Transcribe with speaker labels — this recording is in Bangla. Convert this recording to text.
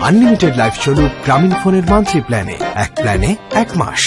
Speaker 1: আনলিমিটেড লাইফ চলুক গ্রামীণ ফোনের মান্থলি প্ল্যানে এক প্ল্যানে এক মাস।